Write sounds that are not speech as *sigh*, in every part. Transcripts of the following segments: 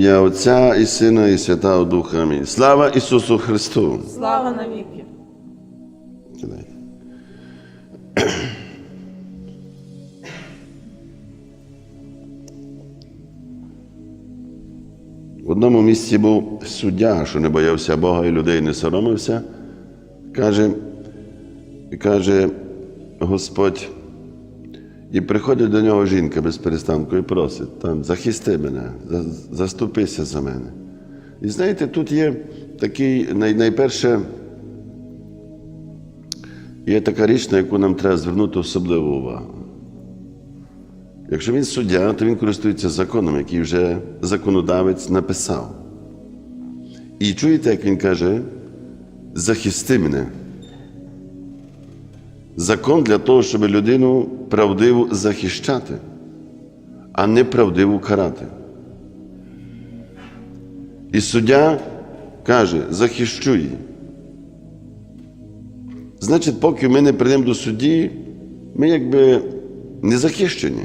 ім'я Отця і Сина, і Святого Духа. Амінь. Слава Ісусу Христу! Слава навіки. В одному місці був суддя, що не боявся Бога і людей не соромився. Каже, каже Господь, і приходить до нього жінка без перестанку і просить, там, захисти мене, заступися за мене. І знаєте, тут є такий най, найперше. Є така річ, на яку нам треба звернути особливу увагу. Якщо він суддя, то він користується законом, який вже законодавець написав. І чуєте, як він каже, захисти мене. Закон для того, щоб людину правдиву захищати, а не правдиву карати. І суддя каже, захищу її. Значить, поки ми не прийдемо до судді, ми якби не захищені.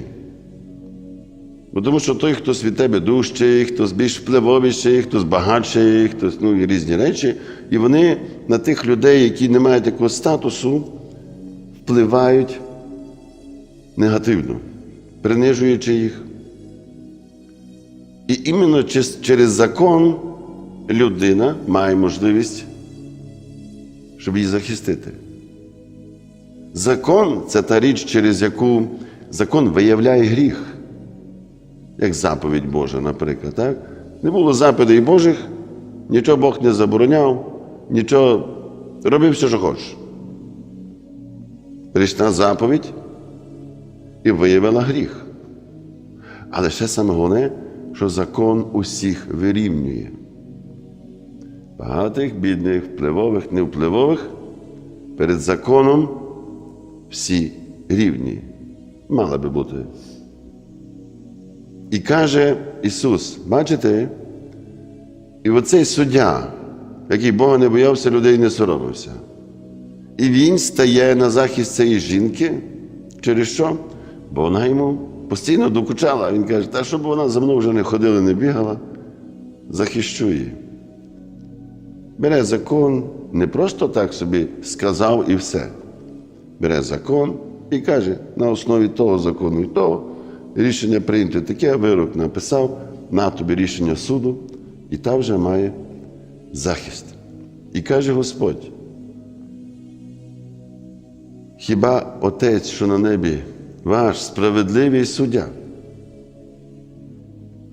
Бо тому що той, хтось від тебе дужчий, хтось більш впливовіший, хтось багатший, хтось ну, різні речі, і вони на тих людей, які не мають такого статусу, впливають негативно, принижуючи їх. І іменно через закон людина має можливість, щоб її захистити. Закон це та річ, через яку закон виявляє гріх, як заповідь Божа, наприклад. Так? Не було заповідей Божих, нічого Бог не забороняв, нічого робив все, що хочеш. Прийшла заповідь і виявила гріх. Але ще саме головне, що закон усіх вирівнює. Багатих, бідних, впливових, невпливових перед законом всі рівні. Мала би бути. І каже Ісус, бачите, і оцей суддя, який Бога не боявся, людей не соромився. І він стає на захист цієї жінки. Через що? Бо вона йому постійно докучала. Він каже, та щоб вона за мною вже не ходила, не бігала, захищу її. Бере закон, не просто так собі сказав і все. Бере закон і каже, на основі того закону і того рішення прийнято таке, вирок написав, на тобі рішення суду, і та вже має захист. І каже Господь, хіба Отець, що на небі, ваш справедливий суддя,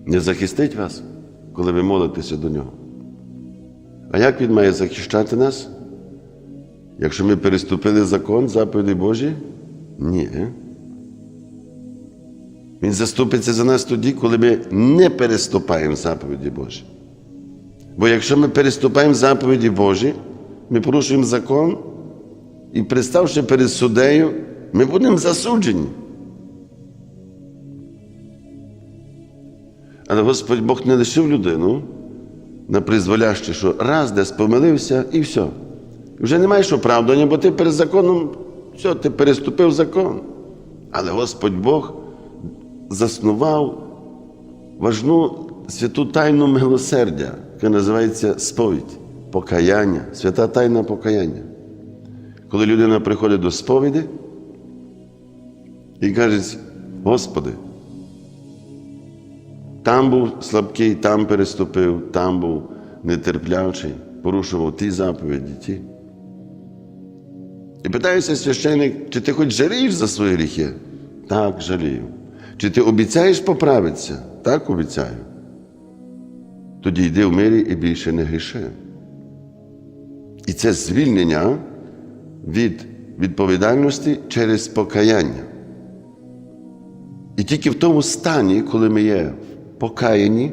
не захистить вас, коли ви молитеся до нього? А як він має захищати нас? Якщо ми переступили закон, заповіді Божі? Ні. Він заступиться за нас тоді, коли ми не переступаємо заповіді Божі. Бо якщо ми переступаємо заповіді Божі, ми порушуємо закон і, представши перед суддею, ми будемо засуджені. Але Господь Бог не лишив людину на призволяще, що раз десь помилився і все. Вже не маєш оправдання, бо ти перед законом, все, ти переступив закон. Але Господь Бог заснував важну святу тайну милосердя, яка називається сповідь, покаяння, свята тайна покаяння. Коли людина приходить до сповіді і каже, Господи, там був слабкий, там переступив, там був нетерплячий, порушував ті заповіді, ті. І питається священник, чи ти хоч жалієш за свої гріхи? Так, жалію. Чи ти обіцяєш поправитися? Так, обіцяю. Тоді йди в мирі і більше не гріши. І це звільнення від відповідальності через покаяння. І тільки в тому стані, коли ми є покаяні,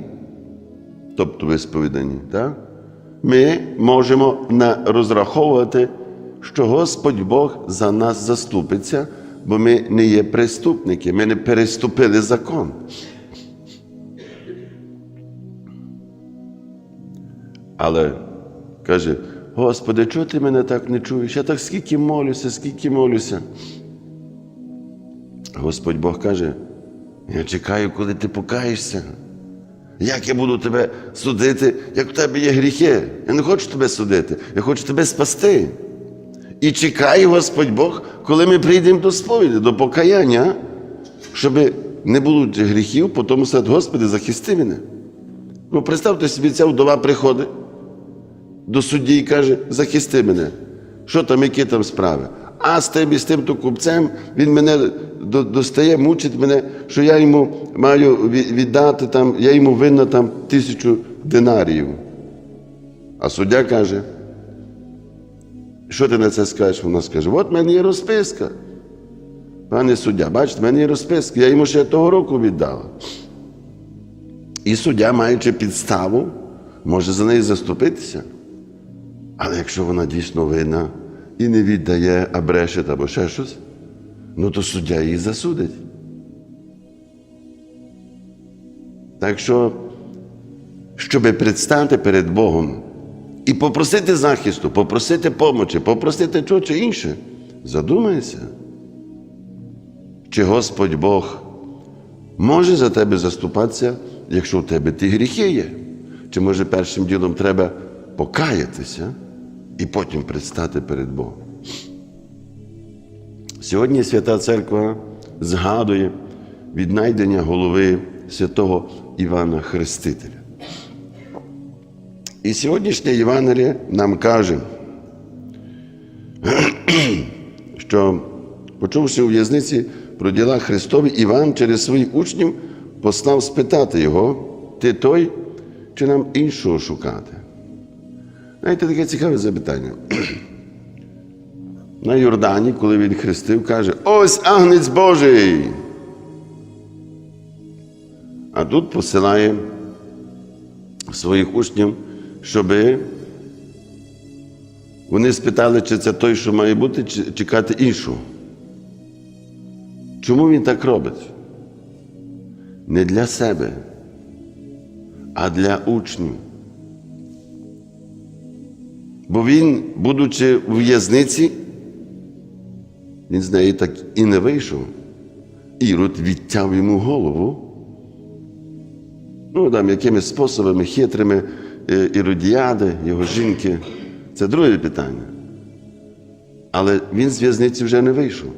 тобто висповідані, так, ми можемо розраховувати, що Господь Бог за нас заступиться, бо ми не є преступники, ми не переступили закон. Але каже, Господи, чого ти мене так не чуєш? Я так скільки молюся, скільки молюся. Господь Бог каже, я чекаю, коли ти покаєшся. Як я буду тебе судити, як в тебе є гріхи? Я не хочу тебе судити, я хочу тебе спасти. І чекає Господь Бог, коли ми прийдемо до сповіді, до покаяння, щоб не було гріхів, потім сказати, Господи, захисти мене. Ну, представте собі, ця вдова приходить до судді і каже, захисти мене. Що там, які там справи? А з тим і з тим то купцем він мене достає, мучить мене, що я йому маю віддати там, я йому винна там тисячу динаріїв. А суддя каже, що ти на це скажеш? Вона скаже, от в мене є розписка. Пане суддя, бачите, в мене є розписка, я йому ще того року віддала. І суддя, маючи підставу, може за неї заступитися. Але якщо вона дійсно винна і не віддає, а бреше або ще щось, ну то суддя її засудить. Так що, щоб предстати перед Богом і попросити захисту, попросити помочі, попросити чого чи інше, задумайся, чи Господь Бог може за тебе заступатися, якщо у тебе ті гріхи є. Чи може першим ділом треба покаятися і потім предстати перед Богом? Сьогодні Свята Церква згадує віднайдення голови святого Івана Хрестителя. І сьогоднішнє Євангеліє нам каже, *clears throat* що, почувши у в'язниці про діла Христові, Іван через своїх учнів послав спитати його, ти той, чи нам іншого шукати? Знаєте, таке цікаве запитання. На Йордані, коли він хрестив, каже: Ось агнець Божий. А тут посилає своїх учнів, щоби вони спитали, чи це той, що має бути, чи чекати іншого. Чому він так робить? Не для себе, а для учнів. Бо він, будучи в в'язниці, він з неї так і не вийшов. Ірод відтяв йому голову. Ну, там якими способами хитрими е, іродіади, його жінки. Це друге питання. Але він з в'язниці вже не вийшов.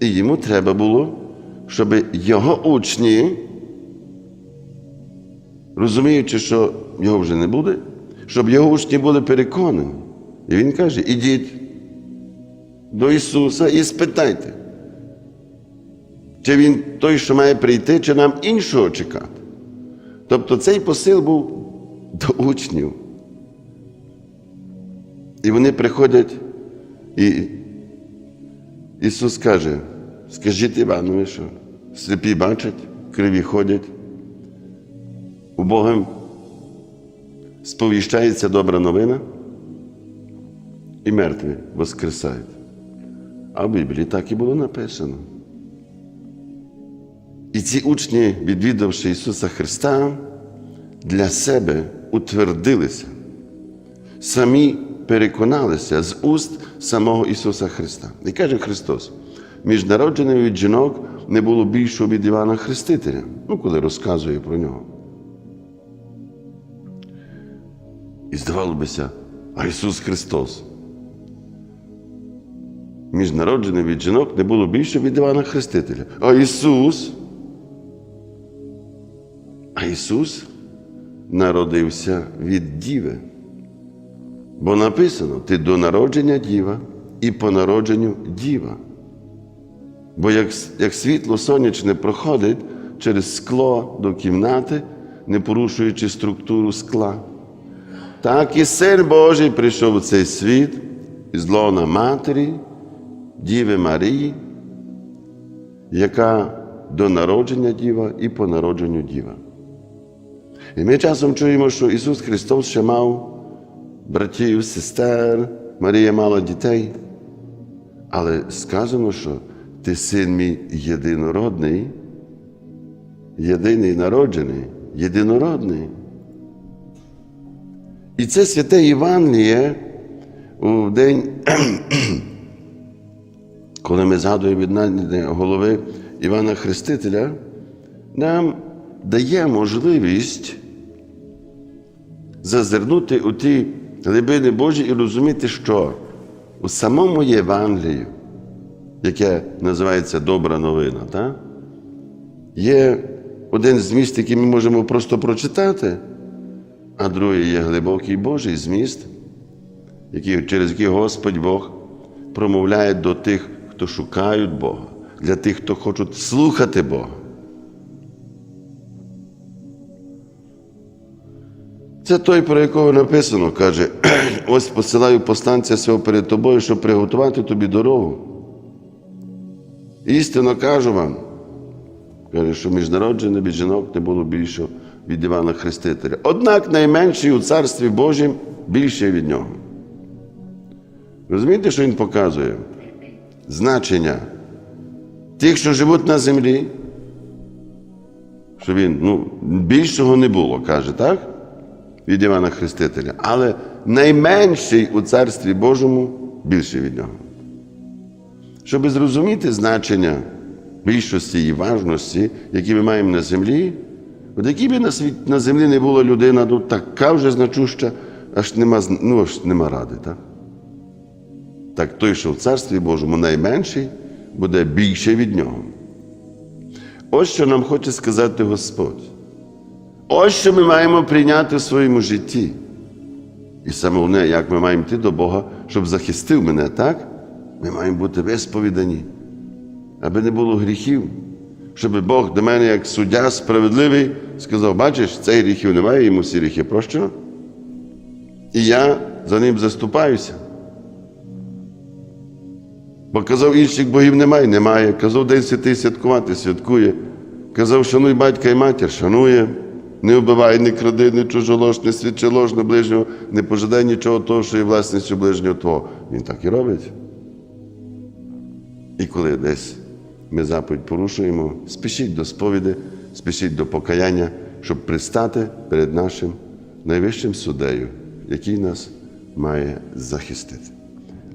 І йому треба було, щоб його учні, розуміючи, що його вже не буде, щоб його учні були переконані. І він каже: ідіть до Ісуса і спитайте, чи Він той, що має прийти, чи нам іншого чекати. Тобто цей посил був до учнів. І вони приходять, і Ісус каже, скажіть Іванові, що сліпі бачать, криві ходять, убогим сповіщається добра новина, і мертві воскресають. А в Біблії так і було написано. І ці учні, відвідавши Ісуса Христа, для себе утвердилися, самі переконалися з уст самого Ісуса Христа. І каже Христос: між народженими від жінок не було більшого від Івана Хрестителя, ну, коли розказує про нього. І здавалося а Ісус Христос. Між народженими від жінок не було більше від Івана Хрестителя. А Ісус. А Ісус народився від Діви. Бо написано: ти до народження діва і по народженню діва. Бо як, як світло сонячне проходить через скло до кімнати, не порушуючи структуру скла, так і Син Божий прийшов у цей світ із лона Матері, Діви Марії, яка до народження діва і по народженню діва. І ми часом чуємо, що Ісус Христос ще мав братів, сестер, Марія мала дітей. Але сказано, що ти син мій єдинородний, єдиний народжений, єдинородний. І це святе Євангеліє у день, коли ми згадуємо віднайдення голови Івана Хрестителя, нам дає можливість зазирнути у ті глибини Божі і розуміти, що у самому Євангелію, яке називається Добра новина, так? є один зміст, який ми можемо просто прочитати, а другий є глибокий Божий зміст, який, через який Господь Бог промовляє до тих, хто шукають Бога, для тих, хто хочуть слухати Бога. Це той, про якого написано, каже, ось посилаю посланця свого перед тобою, щоб приготувати тобі дорогу. Істинно кажу вам, каже, що між народженим від жінок не було більшого від Івана Хрестителя. Однак найменший у Царстві Божім більше від нього. Розумієте, що він показує? Значення тих, що живуть на землі, що він ну, більшого не було, каже, так? Від Івана Хрестителя. Але найменший у Царстві Божому більший від нього. Щоб зрозуміти значення більшості і важності, які ми маємо на землі, от які би на, на землі не була людина, ну така вже значуща, аж нема, ну, аж нема ради. Так? Так той, що в Царстві Божому найменший, буде більше від нього. Ось що нам хоче сказати Господь. Ось що ми маємо прийняти в своєму житті. І саме головне, як ми маємо йти до Бога, щоб захистив мене, так? Ми маємо бути висповідані, аби не було гріхів, щоб Бог до мене, як суддя справедливий, сказав: бачиш, цей гріхів немає, йому всі гріхи прощено. І я за ним заступаюся. Бо казав, інших богів немає, немає. Казав, День святий святкувати, святкує. Казав, шануй батька і матір, шанує. Не вбивай, не кради, не чужолож, не свідчи лож на ближнього, не пожадай нічого того, що є власністю ближнього твого. Він так і робить. І коли десь ми заповідь порушуємо, спішіть до сповіді, спішіть до покаяння, щоб пристати перед нашим найвищим суддею, який нас має захистити.